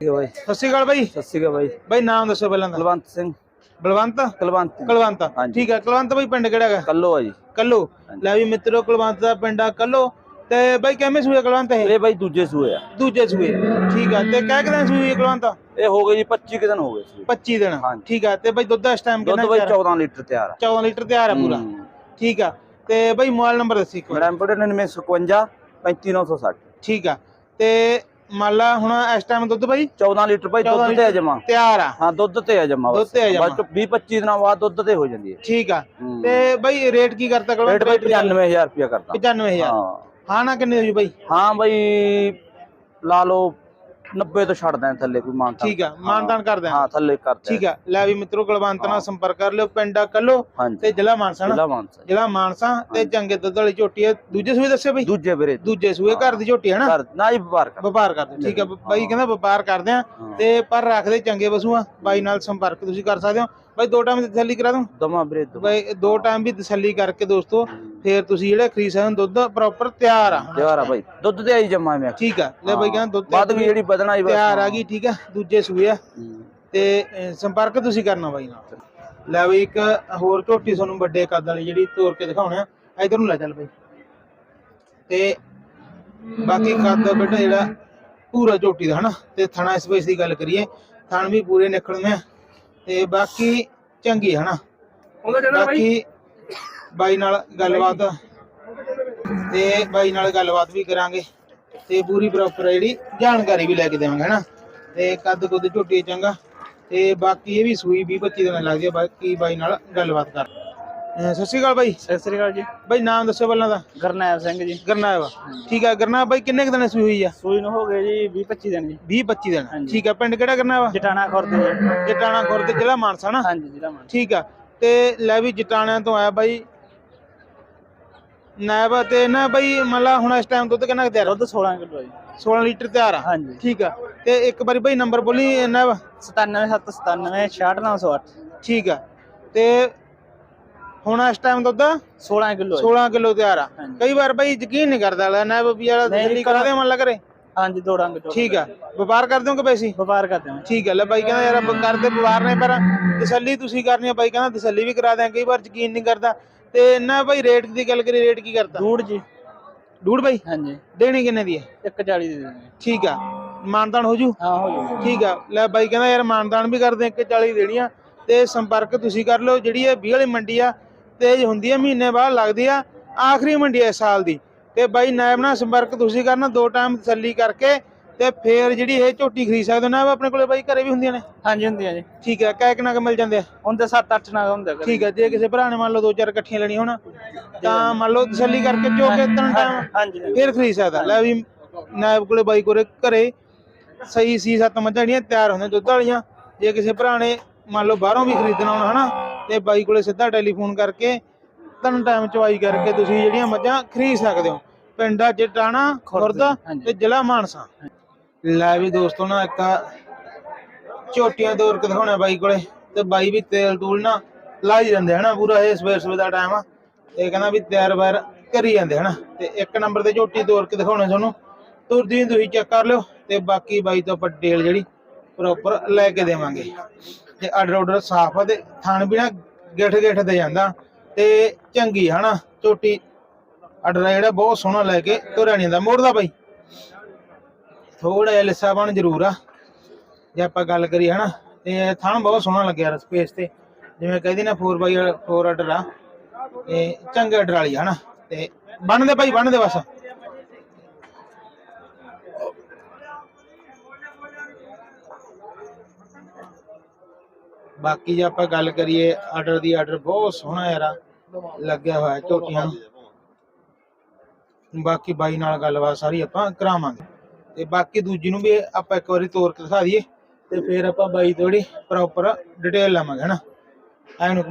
ਠੀਕ ਹੈ ਬਾਈ। ਸਤਿ ਸ਼੍ਰੀ ਅਕਾਲ ਬਾਈ। ਸਤਿ ਸ਼੍ਰੀ ਅਕਾਲ ਬਾਈ। ਬਾਈ ਨਾਮ ਦੱਸੋ ਪਹਿਲਾਂ ਤਾਂ ਕੁਲਵੰਤ ਸਿੰਘ। ਬਲਵੰਤ ਕੁਲਵੰਤ ਕੁਲਵੰਤ। ਹਾਂਜੀ। ਠੀਕ ਹੈ ਕੁਲਵੰਤ ਬਾਈ ਪਿੰਡ ਕਿਹੜਾ ਹੈਗਾ? ਕੱਲੋ ਆ ਜੀ। ਕੱਲੋ। ਲੈ ਵੀ ਮਿੱਤਰੋ ਕੁਲਵੰਤ ਦਾ ਪਿੰਡ ਆ ਕੱਲੋ। ਤੇ ਬਾਈ ਕਿਵੇਂ ਸੂਏ ਕੁਲਵੰਤ ਇਹ? ਇਹ ਬਾਈ ਦੂਜੇ ਸੂਏ ਆ। ਦੂਜੇ ਸੂਏ। ਠੀਕ ਆ ਤੇ ਕਹਿ ਕਿਦਾਂ ਸੂਈ ਹੈ ਕੁਲਵੰਤ? ਇਹ ਹੋ ਗਏ ਜੀ 25 ਕਿ ਦਿਨ ਹੋ ਗਏ ਸੀ। 25 ਦਿਨ। ਹਾਂਜੀ। ਠੀਕ ਆ ਤੇ ਬਾਈ ਦੁੱਧ ਇਸ ਟਾਈਮ ਦੁੱਧ ਕਿੰਨਾ ਬਾਈ ਤਿਆਰ ਆ? 14 ਲੀਟਰ ਤਿਆਰ ਆ। 14 ਲੀਟਰ ਤਿਆਰ ਆ ਪੂਰਾ। ਹੂੰ। ਠੀਕ ਆ ਤੇ ਬਾਈ ਮੋਬਾਈਲ ਨੰਬਰ ਦੱਸੀ ਇੱਕ ਵਾਰ। ਮੇਰਾ ਨੰਬਰ 9951 35960 ਠੀਕ ਆ ਤੇ ਮੰਨ ਲਾ ਹੁਣ ਇਸ ਟਾਈਮ ਦੁੱਧ ਬਾਈ? 14 ਲੀਟਰ ਭਾਈ 14 ਦੁੱਧ ਤੇ ਆ ਜਮਾ। ਤਿਆਰ ਆ। ਹਾਂ ਦੁੱਧ ਤੇ ਆ ਜਮਾ ਦੁੱਧ ਤੇ ਆ ਜਮਾਂ। 20 25 ਦਿਨਾਂ ਬਾਅਦ ਦੁੱਧ ਤੇ ਹੋ ਜਾਂਦੀ ਹੈ। ਠੀਕ ਆ। ਹੂੰ। ਤੇ ਬਾਈ ਰੇਟ ਕੀ ਕਰਤਾ ਕੋਲ ਰੇਟ ਭਾਈ 95000 ਰੁਪਇਆ ਕਰਦਾ। 95000 ਹਾਂ। ਹਾਂ ਨਾ ਕਿੰਨੇ ਹੋਈ ਬਾਈ? ਹਾਂ ਭਾਈ ਲਾ ਲਓ 90 ਤੋਂ ਛੱਡ ਦਾਂ ਥੱਲੇ ਕੋਈ ਮਾਨਤਾ ਠੀਕ ਆ ਮਾਨਦਾਨ ਕਰਦੇ ਆ ਹਾਂ ਥੱਲੇ ਕਰਦੇ ਠੀਕ ਆ ਲੈ ਵੀ ਮਿੱਤਰੋ ਕੁਲਵੰਤ ਨਾਲ ਸੰਪਰਕ ਕਰ ਲਿਓ ਪਿੰਡਾ ਕੱਲੋ ਤੇ ਜ਼ਿਲ੍ਹਾ ਮਾਨਸਾ ਜ਼ਿਲ੍ਹਾ ਮਾਨਸਾ। ਜ਼ਿਲ੍ਹਾ ਮਾਨਸਾ ਤੇ ਚੰਗੇ ਦੁੱਧ ਵਾਲੀ ਝੋਟੀ ਹੈ ਦੂਜੇ ਸੂਏ ਦੱਸਿਓ ਬਈ। ਦੂਜੇ ਵੀਰੇ। ਦੂਜੇ ਸੂਏ ਘਰ ਦੀ ਝੋਟੀ ਹੈ ਨਾ? ਨਾ ਹੀ ਵਪਾਰ ਕਰ ਵਪਾਰ ਕਰਦੇ। ਠੀਕ ਆ ਬਾਈ ਕਹਿੰਦਾ ਵਪਾਰ ਕਰਦੇ ਆ। ਤੇ ਪਰ ਰੱਖਦੇ ਚੰਗੇ ਪਸ਼ੂ ਆ। ਬਾਈ ਨਾਲ ਸੰਪਰਕ ਤੁਸੀਂ ਕਰ ਸਕਦੇ ਹੋ। ਬਾਈ ਦੋ ਟਾਈਮ ਦੀ ਤਸੱਲੀ ਕਰਾ ਦੂੰ? ਦਮਾ ਵੀਰੇ ਦਮਾ ਬਾਈ ਦੋ ਟਾਈਮ ਵੀ ਤਸੱਲੀ ਕਰਕੇ ਦੋਸਤੋ ਫੇਰ ਤੁਸੀਂ ਜਿਹੜੇ ਖਰੀਦ ਸਕਦੇ ਹੋ ਦੁੱਧ ਪ੍ਰੋਪਰ ਤਿਆਰ ਆ। ਤਿਆਰ ਆ ਭਾਈ ਦੁੱਧ ਤੇ ਆਈ ਜਮਾ ਮੈਂ। ਠੀਕ ਆ। ਲੈ ਬਾਈ ਕਹਿੰਦਾ ਦੁੱਧ ਬਾਅਦ ਵੀ ਜਿਹੜੀ ਵਧਣਾ ਹੀ ਤਿਆਰ ਆ ਗਈ ਠੀਕ ਆ। ਦੂਜੇ ਸੂਏ ਆ। ਤੇ ਸੰਪਰਕ ਤੁਸੀਂ ਕਰਨਾ ਬਾਈ ਨਾਲ। ਲੈ ਬਈ ਇੱਕ ਹੋਰ ਝੋਟੀ ਤੁਹਾਨੂੰ ਵੱਡੇ ਕੱਦ ਵਾਲੀ ਜਿਹੜੀ ਤੋੜ ਕੇ ਦਿਖਾਉਣਾ ਆ। ਇਧਰ ਨੂੰ ਲੈ ਚੱਲ ਬਈ। ਤੇ ਬਾਕੀ ਕੱਦ ਬੇਟਾ ਜਿਹੜਾ ਪੂਰਾ ਝੋਟੀ ਦਾ ਹਨਾ? ਤੇ ਥਣਾ ਸਪੇਸ ਦੀ ਗੱਲ ਕਰੀਏ ਥਣ ਵੀ ਪੂਰੇ ਨਿਕਲਵੇਂ ਆ। ਤੇ ਬਾਕੀ ਚੰਗੀ ਹਨਾ ਬਾਕੀ ਬਾਈ ਨਾਲ ਗੱਲਬਾਤ। ਤੇ ਬਾਈ ਨਾਲ ਗੱਲਬਾਤ ਵੀ ਕਰਾਂਗੇ। ਤੇ ਪੂਰੀ ਪ੍ਰੋਪਰ ਜਿਹੜੀ ਜਾਣਕਾਰੀ ਵੀ ਲੈ ਕੇ ਦੇਵਾਂਗੇ ਹਨਾ ਤੇ ਕੱਦ ਕੁੱਦ ਝੋਟੀ ਚੰਗਾ। ਤੇ ਬਾਕੀ ਇਹ ਵੀ ਸੂਈ 20 25 ਦਿਨ ਲੱਗ ਗਏ ਬਾਕੀ ਬਾਈ ਨਾਲ ਗੱਲਬਾਤ ਕਰ। ਸਤਿ ਸ਼੍ਰੀ ਅਕਾਲ ਬਾਈ। ਸਤਿ ਸ੍ਰੀ ਅਕਾਲ ਜੀ। ਬਾਈ ਨਾਮ ਦੱਸੋ ਪਹਿਲਾਂ ਦਾ। ਗਰਨੈਲ ਸਿੰਘ ਜੀ। ਗਰਨਾਇਬ ਠੀਕ ਆ ਗਰਨਾਇਬ ਬਾਈ ਕਿੰਨੇ ਕੁ ਦਿਨ ਸੂਈ ਹੋਈ ਆ? ਸੂਈ ਨੂੰ ਹੋ ਗਏ ਜੀ 20 25 ਦਿਨ ਜੀ। 20 25 ਦਿਨ। ਠੀਕ ਆ ਪਿੰਡ ਕਿਹੜਾ ਗਰਨਾਇਬ ਜਟਾਣਾ ਖੁਰਦ। ਜੀ ਜਟਾਣਾ ਖੁਰਦ ਜ਼ਿਲ੍ਹਾ ਮਾਨਸਾ ਨਾ? ਹਾਂਜੀ ਜ਼ਿਲ੍ਹਾ ਮਾਨ ਠੀਕ ਆ ਤੇ ਲੈ ਵੀ ਜਟਾਣਿਆਂ ਤੋਂ ਆਇਆ ਬਾਈ। ਨਾਇਬ ਤੇ ਨਾ ਬਾਈ ਮੱਲਾ ਹੁਣ ਇਸ ਟਾਈਮ ਦੁੱਧ ਕਿੰਨਾ ਕੁ ਤਿਆਰ ਆ? ਦੁੱਧ 16 ਕਿਲੋ ਜੀ। 16 ਲੀਟਰ ਤਿਆਰ ਆ? ਹਾਂਜੀ। ਠੀਕ ਆ ਤੇ ਇੱਕ ਵਾਰੀ ਬਾਈ ਨੰਬਰ ਬੋਲੀ ਨਾਇਬ 97797 66908 ਠੀਕ ਆ ਤੇ ਹੁਣ ਇਸ ਟਾਈਮ ਦੁੱਧ 16 ਕਿਲੋ 16 ਕਿਲੋ ਤਿਆਰ ਆ। ਕਈ ਵਾਰ ਬਾਈ ਯਕੀਨ ਨਹੀਂ ਕਰਦਾ ਲੈ ਨਾਇਬ ਵੀ ਵਾਲਾ ਨਹੀਂ, ਦਿੱਲੀ ਕਰਾ ਦੇ ਮਨ ਲੱਗ ਰੇ ਹਾਂਜੀ ਦੋ ਰੰਗ ਚੋਂ ਠੀਕ ਆ। ਵਪਾਰ ਕਰਦੇ ਹੋ ਕਿ ਪੈਸੀ? ਵਪਾਰ ਕਰਦੇ ਹਾਂ ਠੀਕ ਹੈ ਲੈ ਬਾਈ ਕਹਿੰਦਾ ਯਾਰ ਆਪਾਂ ਕਰਦੇ ਵਪਾਰ ਨੇ ਪਰ ਤਸੱਲੀ ਤੁਸੀਂ ਕਰਨੀ ਆ ਬਾਈ ਕਹਿੰਦਾ ਤਸੱਲੀ ਵੀ ਕਰਾ ਦਿਆਂ ਕਈ ਵਾਰ ਯਕੀਨ ਨਹੀਂ ਕਰਦਾ। ਤੇ ਨਾ ਬਾਈ ਰੇਟ ਦੀ ਗੱਲ ਕਰੀ ਰੇਟ ਕੀ ਕਰਦਾ? ਦੂੜ ਜੀ। ਡੂੜ ਬਾਈ? ਹਾਂਜੀ। ਦੇਣੀ ਕਿੰਨੇ ਦੀ ਹੈ 140 ਦੇ ਦੇਣਗੇ ਠੀਕ ਆ। ਮਾਨਦਾਨ ਹੋ ਜੂ? ਹਾਂ ਹੋ ਜਾਊਗਾ ਠੀਕ ਆ। ਲੈ ਬਾਈ ਕਹਿੰਦਾ ਯਾਰ ਮਾਨਦਾਨ ਵੀ ਕਰਦੇ ਇੱਕ 40 ਦੇਣੀਆਂ ਤੇ ਸੰਪਰਕ ਤੁਸੀਂ ਕਰ ਲਓ ਜਿਹੜੀ ਇਹ 20 ਵਾਲੀ ਮੰਡੀ ਆ ਤੇਜ ਹੁੰਦੀ ਆ ਮਹੀਨੇ ਬਾਅਦ ਲੱਗਦੀ ਆ ਆਖਰੀ ਮੰਡੀ ਇਸ ਸਾਲ ਦੀ। ਤੇ ਬਾਈ ਨਾਇਬ ਨਾਲ ਸੰਪਰਕ ਤੁਸੀਂ ਕਰਨਾ ਦੋ ਟਾਈਮ ਤਸੱਲੀ ਕਰਕੇ ਤੇ ਫੇਰ ਜਿਹੜੀ ਇਹ ਝੋਟੀ ਖਰੀਦ ਸਕਦੇ ਹੋ ਨਾ ਆਪਣੇ ਕੋਲੇ ਬਾਈ ਘਰੇ ਵੀ ਹੁੰਦੀਆਂ ਨੇ? ਹਾਂਜੀ ਹੁੰਦੀਆਂ ਜੀ। ਠੀਕ ਹੈ ਕਹਿ ਕਿੰਨਾ ਕੁ ਮਿਲ ਜਾਂਦੇ ਆ? ਹੁੰਦੇ 7-8 ਨਾਗ ਹੁੰਦੇ। ਠੀਕ ਹੈ ਜੇ ਕਿਸੇ ਭਰਾ ਨੇ ਮੰਨ ਲਓ ਦੋ ਚਾਰ ਇਕੱਠੀਆਂ ਲੈਣੀਆਂ ਹੋਣ ਤਾਂ ਮੰਨ ਲਓ ਤਸੱਲੀ ਕਰਕੇ ਚੋ ਕੇ ਤਨ ਟਾਈਮ ਹਾਂਜੀ ਫੇਰ ਖਰੀਦ ਸਕਦਾ। ਲੈ ਵੀ ਨਾਇਬ ਕੋਲੇ ਬਾਈ ਕੋਲੇ ਘਰੇ ਸਹੀ ਸੀ ਸੱਤ ਮੱਝਾਂ ਜਿਹੜੀਆਂ ਤਿਆਰ ਹੁੰਦੀਆਂ ਦੁੱਧ ਵਾਲੀਆਂ ਜੇ ਕਿਸੇ ਭਰਾ ਨੇ ਮੰਨ ਲਓ ਬਾਹਰੋਂ ਵੀ ਖਰੀਦਣਾ ਹੋਣਾ ਹਨਾ? ਤੇ ਬਾਈ ਕੋਲੇ ਸਿੱਧਾ ਟੈਲੀਫੋਨ ਕਰਕੇ ਤਨ ਟਾਈਮ ਚਵਾਈ ਕਰਕੇ ਤੁਸੀਂ ਜਿਹੜੀਆਂ ਮੱਝਾਂ ਖਰੀਦ ਸਕਦੇ ਹੋ। ਪਿੰਡਾ ਜਟਾਣਾ ਖੁਰਦ। ਤੇ ਜ਼ਿਲ੍ਹਾ ਮਾਨਸਾ। ਲੈ ਵੀ ਦੋਸਤੋ ਨਾ ਇੱਕ ਝੋਟੀਆਂ ਤੋਰ ਕੇ ਦਿਖਾਉਣਾ ਬਾਈ ਕੋਲੇ। ਤੇ ਬਾਈ ਵੀ ਤੇਲ ਤੂਲ ਨਾ ਲਾਈ ਜਾਂਦੇ ਹਨਾ ਪੂਰਾ ਇਹ ਸਵੇਰ ਸਵੇਰ ਦਾ ਟਾਈਮ ਆ। ਇਹ ਕਹਿੰਦਾ ਵੀ ਤਿਆਰ ਬਾਰ ਕਰੀ ਜਾਂਦੇ ਹਨਾ ਤੇ ਇੱਕ ਨੰਬਰ ਤੇ ਝੋਟੀ ਤੋਰ ਕੇ ਦਿਖਾਉਣਾ ਤੁਹਾਨੂੰ। ਤੁਰਦੀ ਤੁਸੀਂ ਚੈੱਕ ਕਰ ਲਿਓ। ਤੇ ਬਾਕੀ ਬਾਈ ਤੋਂ ਆਪਾਂ ਡਿਟੇਲ ਜਿਹੜੀ ਪ੍ਰੋਪਰ ਲੈ ਕੇ ਦੇਵਾਂਗੇ। ਤੇ ਆਰਡਰ ਆਰਡਰ ਸਾਫ਼ ਆ ਤੇ ਥਣ ਵੀ ਨਾ ਗਿੱਠ ਗਿੱਠ ਦੇ ਜਾਂਦਾ ਤੇ ਚੰਗੀ ਹਨਾ, ਝੋਟੀ। ਆਰਡਰ ਜਿਹੜਾ ਬਹੁਤ ਸੋਹਣਾ ਲੈ ਕੇ ਤੁਰਿਆ ਨਹੀਂ ਜਾਂਦਾ, ਮੋੜਦਾ ਬਾਈ। ਥੋੜਾ ਜਿਹਾ ਲਿਸਾ ਬਣ ਜ਼ਰੂਰ ਆ। ਜੇ ਆਪਾਂ ਗੱਲ ਕਰੀਏ ਹਨਾ, ਤੇ ਥਣ ਬਹੁਤ ਸੋਹਣਾ ਲੱਗਿਆ ਸਪੇਸ ਤੇ। ਜਿਵੇਂ ਕਹਿੰਦੇ ਨਾ 4x 4 ਆਰਡਰ ਆ ਇਹ ਚੰਗੇ ਆਰਡਰ ਵਾਲੀ ਆ ਹਨਾ, ਤੇ ਬਣਦੇ ਭਾਈ ਬਣਦੇ ਬਸ। ਬਾਕੀ ਜੇ ਆਪਾਂ ਗੱਲ ਕਰੀਏ ਆਰਡਰ ਦੀ ਆਰਡਰ ਬਹੁਤ ਸੋਹਣਾ ਯਾਰ ਲੱਗਿਆ ਹੋਇਆ ਝੋਟੀਆਂ ਨੂੰ। ਬਾਕੀ ਬਾਈ ਨਾਲ ਗੱਲਬਾਤ ਸਾਰੀ ਆਪਾਂ ਕਰਾਵਾਂਗੇ। ਤੇ ਬਾਕੀ ਦੂਜੀ ਨੂੰ ਵੀ ਆਪਾਂ ਇੱਕ ਵਾਰੀ ਤੋਰ ਕੇ ਦਿਖਾ ਦਈਏ ਤੇ ਫਿਰ ਆਪਾਂ ਬਾਈ ਤੋਂ ਪ੍ਰੋਪਰ ਡਿਟੇਲ ਲਾਵਾਂਗੇ, ਹਨਾ? ਐ ਨੂੰ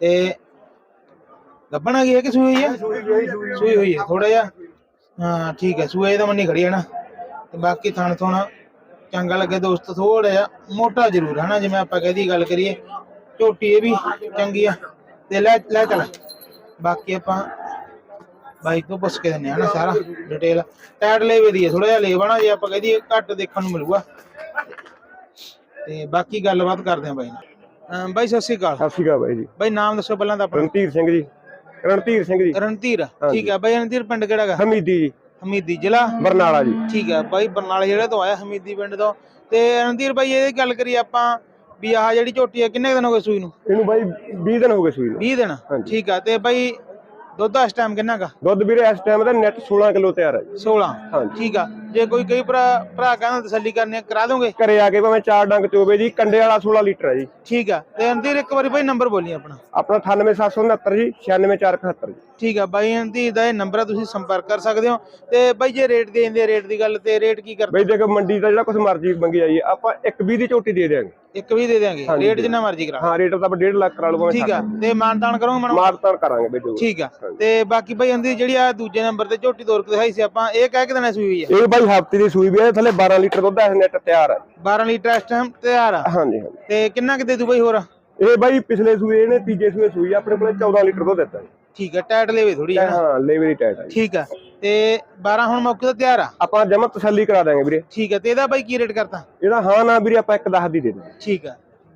ਤੇ ਗੱਬਣ ਆ ਗਈ ਹੈ ਕਿ ਸੂਈ ਹੋਈ ਹੈ ਸੂਈ ਹੋਈ ਹੈ ਥੋੜਾ ਜਿਹਾ। ਹਾਂ, ਠੀਕ ਹੈ ਸੂਏ ਤਾਂ ਮੰਨੀ ਖੜੀ ਹੈ ਨਾ ਤੇ ਬਾਕੀ ਥਣ ਥੋਣਾ ਚੰਗਾ ਲੱਗੇ ਦੋਸਤ ਥੋੜਾ ਜਿਹਾ ਮੋਟਾ ਜ਼ਰੂਰ ਹੈ ਨਾ ਜਿਵੇਂ ਆਪਾਂ ਕਹਦੀ ਗੱਲ ਕਰੀਏ ਝੋਟੀ ਇਹ ਵੀ ਚੰਗੀ ਆ ਤੇ ਲੈ ਲੈ ਚੱਲ। ਬਾਕੀ ਆਪਾਂ ਬਾਈਕ ਤੋਂ ਪੁੱਛ ਕੇ ਦਿੰਨੇ ਆ ਨਾ ਸਾਰਾ ਡਿਟੇਲ ਟਾਇਰ ਲੈਵੇ ਦੀ ਥੋੜਾ ਜਿਹਾ ਲੇਵਣਾ ਜੇ ਆਪਾਂ ਕਹਦੀ ਘੱਟ ਦੇਖਣ ਨੂੰ ਮਿਲੂਗਾ। ਤੇ ਬਾਕੀ ਗੱਲਬਾਤ ਕਰਦੇ ਆ ਬਾਈ ਨਾਲ। ਬਾਈ ਸਤਿ ਸ਼੍ਰੀ ਅਕਾਲ। ਸਤਿ ਸ਼੍ਰੀ ਅਕਾਲ ਬਾਈ ਜੀ। ਬਾਈ ਨਾਮ ਦੱਸੋ ਪਹਿਲਾਂ ਤਾਂ ਆਪਣਾ। ਰਣਧੀਰ ਸਿੰਘ ਜੀ। ਰਣਧੀਰ ਸਿੰਘ ਜੀ। ਰਣਧੀਰ ਠੀਕ ਹੈ ਬਾਈ ਰਣਧੀਰ ਪਿੰਡ ਕਿਹੜਾ ਹਮੀਦੀ ਜੀ। ਹਮੀਦੀ ਜ਼ਿਲ੍ਹਾ? ਬਰਨਾਲਾ ਜੀ। ਠੀਕ ਹੈ ਬਾਈ ਬਰਨਾਲੇ ਜਿਹੜੇ ਤੋਂ ਆਇਆ ਹਮੀਦੀ ਪਿੰਡ ਤੋਂ। ਤੇ ਰਣਧੀਰ ਬਾਈ ਇਹਦੀ ਗੱਲ ਕਰੀ ਆਪਾਂ ਵੀ ਆਹ ਜਿਹੜੀ ਝੋਟੀ ਹੈ ਕਿੰਨੇ ਦਿਨ ਹੋ ਗਏ ਸੂਈ ਨੂੰ? ਇਹਨੂੰ ਬਾਈ 20 ਦਿਨ ਹੋ ਗਏ ਸੂਈ ਨੂੰ। 20 ਦਿਨ। ਠੀਕ ਆ ਤੇ ਬਾਈ ਦੁੱਧ ਇਸ ਟਾਈਮ ਕਿੰਨਾ ਗਾ ਦੁੱਧ ਵੀਰੇ ਇਸ ਟਾਈਮ ਦਾ ਨੈਟ 16 ਕਿਲੋ ਤਿਆਰ ਹੈ ਜੀ। 16 ਹਾਂਜੀ। ਠੀਕ ਆ। ਜੇ ਕੋਈ ਕਈ ਭਰਾ ਭਰਾ ਕਹਿੰਦਾ ਤਸੱਲੀ ਕਰਨੀ ਕਰਾ ਦੋਗੇ? ਘਰੇ ਆ ਕੇ ਭਾਵੇਂ ਚਾਰ ਡੰਗ ਚੋਵੇ ਜੀ ਕੰਡੇ ਵਾਲਾ 16 ਲੀਟਰ ਹੈ ਜੀ। ਠੀਕ ਆ। ਤੇ ਅੰਦੀਰ ਇੱਕ ਵਾਰੀ ਬਾਈ ਨੰਬਰ ਬੋਲੀ ਆਪਣਾ। ਆਪਣਾ 98769 ਜੀ 96471 ਜੀ। ਠੀਕ ਆ। ਬਾਈ ਅੰਦੀਰ ਦਾ ਇਹ ਨੰਬਰ ਆ ਤੁਸੀਂ ਸੰਪਰਕ ਕਰ ਸਕਦੇ ਹੋ। ਤੇ ਬਾਈ ਜੇ ਰੇਟ ਦੇ ਦਿੰਦੇ ਰੇਟ ਦੀ ਗੱਲ ਤੇ ਰੇਟ ਕੀ ਕਰਦੇ? ਬਈ ਦੇਖੋ ਮੰਡੀ ਦਾ ਜਿਹੜਾ ਕੁਝ ਮਰਜ਼ੀ ਮੰਗੀ ਜਾਈਏ ਆਪਾਂ ਇੱਕ 20 ਦੀ ਝੋਟੀ ਦੇ ਦੇਾਂਗੇ ਇੱਕ ਵੀ ਦੇ ਹਾਂਜੀ, ਰੇਟ ਦੇ ਜਿੰਨਾ ਮਰਜ਼ੀ ਕਰਾ। ਹਾਂ ਰੇਟ ਤਾਂ ਆਪਾਂ 1.5 ਲੱਖ ਕਰਾ ਲਵਾਂਗੇ ਠੀਕ ਆ ਤੇ ਮਾਨਤਾਨ ਕਰੋਗੇ ਮਨ ਮਾਰਤਾਨ ਕਰਾਂਗੇ ਜੋ ਠੀਕ ਆ ਤੇ ਬਾਕੀ ਬਾਈ ਅੰਦੀਰ ਜਿਹੜੀ ਆ ਦੂਜੇ ਨੰਬਰ ਤੇ ਝੋਟੀ ਤੋਰ ਕੇ ਦਿਖਾਈ ਸੀ ਆਪਾਂ ਇਹ ਕਹਿ ਕੇ ਦੇਣਾ ਸੂਈ ਹੋਈ ਆ? ਇਹ ਬਾਈ ਹਫ਼ਤੇ ਦੀ ਸੂਈ ਵੀ ਹੈ ਥੱਲੇ 12 ਲੀਟਰ ਦੁੱਧ ਹੈ ਨੈਟ ਤਿਆਰ ਹੈ 12 ਲੀਟਰ ਇਸ ਟਾਈਮ ਤਿਆਰ ਆ? ਹਾਂਜੀ ਹਾਂਜੀ। ਤੇ ਕਿੰਨਾ ਕਿ ਦੇ ਦੂ ਬਾਈ ਹੋਰ? ਇਹ ਬਾਈ ਪਿਛਲੇ ਸੂਏ ਇਹਨੇ ਤੀਜੇ ਸੂਏ ਸੂਈ ਆ, ਆਪਣੇ ਕੋਲੇ 14 ਲੀਟਰ ਦੁੱਧ ਦਿੱਤਾ। ਜੀ ਠੀਕ ਆ ਟਾਈਟ ਲੈਵੇ ਥੋੜੀ ਹਾਂ ਲੇਵਰੀ ਟਾਈਟ ਹੈ ਜੀ। ਠੀਕ ਆ। ਤੇ 12 ਹੁਣ ਮੌਕੇ ਤੇ ਤਿਆਰ ਆ? ਆਪਾਂ ਜਮਾ ਤਸੱਲੀ ਕਰਾ ਦਾਂਗੇ ਵੀਰੇ। ਠੀਕ ਆ ਤੇ ਇਹਦਾ ਬਾਈ ਕੀ ਰੇਟ ਕਰਤਾ? ਇਹਦਾ ਹਾਂ ਨਾ ਵੀਰੇ ਆਪਾਂ ਇੱਕ 10 ਦੀ ਦੇ ਦਾਂਗੇ ਠੀਕ ਆ।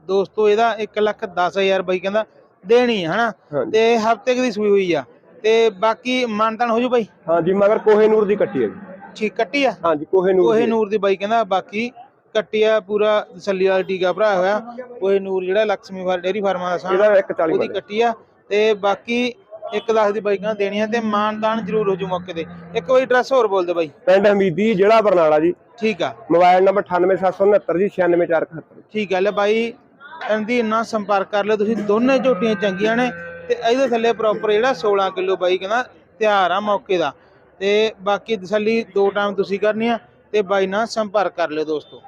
ਦੋਸਤੋ ਇਹਦਾ 1 ਲੱਖ 10000 ਬਾਈ ਕਹਿੰਦਾ ਦੇਣੀ ਹਨਾ? ਤੇ ਹਫ਼ਤੇ ਦੀ ਸੂਈ ਹੋਈ ਆ। ਤੇ ਬਾਕੀ ਮਾਨਤਾਨ ਹੋ ਜੂ ਬਾਈ? ਹਾਂਜੀ ਮਗਰ ਕੋਹੇ ਨੂਰ ਦੀ ਕੱਟੀ ਹੈ ਠੀਕ ਕੱਟੀ ਆ? ਹਾਂਜੀ ਕੋਹੇ ਨੂਰ ਕੋਹੇ ਨੂਰ ਦੀ ਬਾਈ ਕਹਿੰਦਾ ਬਾਕੀ ਕੱਟੀ ਆ ਪੂਰਾ ਤਸੱਲੀ ਵਾਲਾ ਟੀਕਾ ਭਰਾਇਆ ਹੋਇਆ। ਕੋਹੇ ਨੂਰ ਜਿਹੜਾ ਲక్ష్ਮੀ ਫਾਰ ਡੇਰੀ ਫਾਰਮਾਂ ਦਾ ਸਾਹ ਇਹਦਾ 140 ਉਹਦੀ ਕੱਟੀ ਆ। ਤੇ ਬਾਕੀ ਇੱਕ ਦਸ ਦੀ ਬਾਈਕਾਂ ਦੇਣੀਆਂ ਤੇ ਮਾਨਦਾਨ ਜ਼ਰੂਰ ਹੋ ਜੂ ਮੌਕੇ ਤੇ। ਇੱਕ ਵਾਰੀ ਐਡਰੈਸ ਹੋਰ ਬੋਲ ਦੇ ਬਾਈ। ਪਿੰਡ ਹਮੀਦੀ ਜ਼ਿਲ੍ਹਾ ਬਰਨਾਲਾ ਜੀ। ਠੀਕ ਆ। ਮੋਬਾਈਲ ਨੰਬਰ 98769 ਜੀ 96471 ਠੀਕ ਗੱਲ ਹੈ ਬਾਈ ਇਹਦੀ ਇੰਨਾ ਸੰਪਰਕ ਕਰ ਲਿਓ ਤੁਸੀਂ ਦੋਨੇ ਝੋਟੀਆਂ ਚੰਗੀਆਂ ਨੇ ਤੇ ਇਹਦੇ ਥੱਲੇ ਪ੍ਰੋਪਰ ਜਿਹੜਾ 16 ਕਿਲੋ ਬਾਈ ਕਹਿੰਦਾ ਤਿਆਰ ਆ ਮੌਕੇ ਦਾ। ਤੇ ਬਾਕੀ ਤਸੱਲੀ ਦੋ ਟਾਈਮ ਤੁਸੀਂ ਕਰਨੀ ਆ ਤੇ ਬਾਈ ਨਾਲ ਸੰਪਰਕ ਕਰ ਲਿਓ ਦੋਸਤੋ।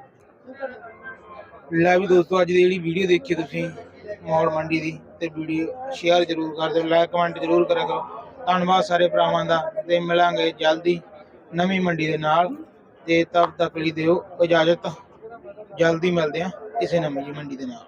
ਲੈ ਵੀ ਦੋਸਤੋ ਅੱਜ ਦੀ ਜਿਹੜੀ ਵੀਡੀਓ ਦੇਖੀ ਤੁਸੀਂ ਮੌੜ ਮੰਡੀ ਦੀ। ਤੇ ਵੀਡੀਓ ਸ਼ੇਅਰ ਜ਼ਰੂਰ ਕਰ ਦਿਓ ਲਾਈਕ ਕਮੈਂਟ ਜ਼ਰੂਰ ਕਰਿਆ ਕਰੋ। ਧੰਨਵਾਦ ਸਾਰੇ ਭਰਾਵਾਂ ਦਾ, ਤੇ ਮਿਲਾਂਗੇ ਜਲਦੀ ਨਵੀਂ ਮੰਡੀ ਦੇ ਨਾਲ, ਤੇ ਤਬ ਤੱਕ ਲਈ ਦਿਓ ਇਜਾਜ਼ਤ। ਜਲਦੀ ਮਿਲਦੇ ਆ ਕਿਸੇ ਨਵੀਂ ਮੰਡੀ ਦੇ ਨਾਲ।